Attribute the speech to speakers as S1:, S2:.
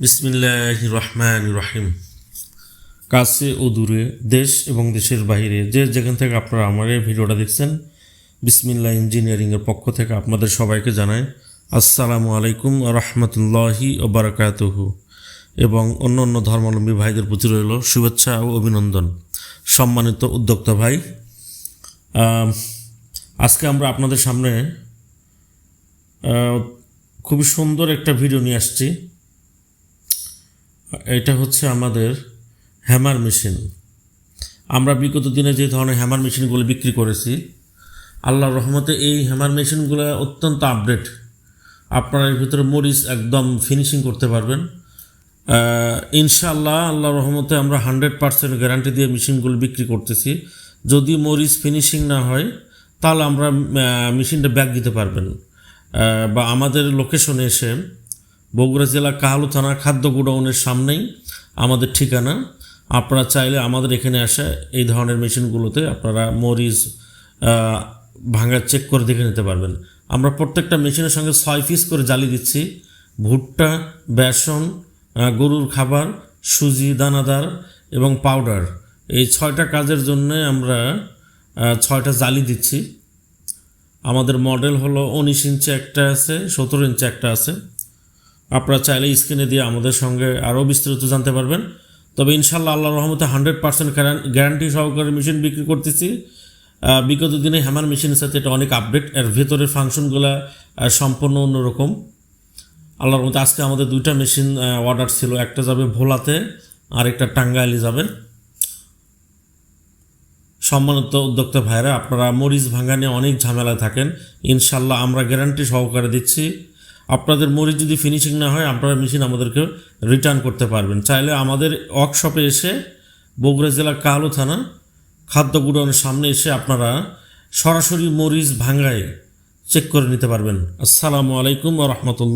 S1: বিসমিল্লাহ রহমান রহিম কাছে ও দূরে দেশ এবং দেশের বাইরে যে যেখান থেকে আপনারা আমার এই ভিডিওটা দেখছেন, বিসমিল্লাহ ইঞ্জিনিয়ারিংয়ের পক্ষ থেকে আপনাদের সবাইকে জানাই আসসালামু আলাইকুম রহমতুল্লাহি ও বারাকাতুহু। এবং অন্য অন্য ধর্মাবলম্বী ভাইদের প্রতি রইল শুভেচ্ছা ও অভিনন্দন। সম্মানিত উদ্যোক্তা ভাই আজকে আমরা আপনাদের সামনে খুবই সুন্দর একটা ভিডিও নিয়ে আসছি। এটা হচ্ছে আমাদের হ্যামার মেশিন। আমরা বিগত দিনে যে ধরনের হ্যামার মেশিনগুলো বিক্রি করেছি আল্লাহর রহমতে এই হ্যামার মেশিনগুলো অত্যন্ত আপডেট আপনারা এর ভিতরে মরিচ একদম ফিনিশিং করতে পারবেন। আহ, ইনশাআল্লাহ আল্লাহর রহমতে আমরা হান্ড্রেড পার্সেন্ট গ্যারান্টি দিয়ে মেশিনগুলো বিক্রি করতেছি। যদি মরিচ ফিনিশিং না হয় তাহলে আমরা মেশিনটা ব্যাক দিতে পারবেন। বা আমাদের লোকেশনে এসে বগুড়া জেলা কাহালু থানা খাদ্য গোডাউনের সামনেই আমাদের ঠিকানা। আপনারা চাইলে আমাদের এখানে আসে এই ধরনের মেশিনগুলোতে আপনারা মরিচ ভাঙা চেক করে দেখে নিতে পারবেন। আমরা প্রত্যেকটা মেশিনের সঙ্গে ছয় পিস করে জালি দিচ্ছি। ভুট্টা, বেসন গরুর খাবার, সুজি, দানাদার এবং পাউডার। এই ছয়টা কাজের জন্য আমরা ছয়টা জালি দিচ্ছি। আমাদের মডেল হলো উনিশ ইঞ্চি একটা আছে, সতেরো ইঞ্চি একটা আছে। আপনারা চাইলে স্ক্রিনে দিয়ে আমাদের সঙ্গে আরও বিস্তারিত জানতে পারবেন। তবে ইনশাল্লাহ আল্লাহ রহমতে হান্ড্রেড পার্সেন্ট গ্যারান্টি সহকারে মেশিন বিক্রি করতেছি। বিগত দিনে হ্যামার মেশিনের সাথে এটা অনেক আপডেট। এর ভেতরের ফাংশনগুলো সম্পূর্ণ অন্যরকম। আল্লাহর মতো আজকে আমাদের দুইটা মেশিন অর্ডার ছিল। একটা যাবে ভোলাতে আর একটা টাঙ্গাইলে যাবে। সম্মানিত উদ্যোক্তা ভাইরা আপনারা মরিচ ভাঙা নিয়ে অনেক ঝামেলায় থাকেন। ইনশাল্লাহ আমরা গ্যারান্টি সহকারে দিচ্ছি। আপনাদের মরিচ যদি ফিনিশিং না হয়, আপনারা মেশিন আমাদেরকে রিটার্ন করতে পারবেন। চাইলে আমাদের ওয়ার্কশপে এসে বগুড়া জেলার কালো থানা খাদ্য গুডাউনের সামনে এসে আপনারা সরাসরি মরিচ ভাঙ্গায় চেক করে নিতে পারবেন। আসসালামু আলাইকুম রহমতুল্লাহ।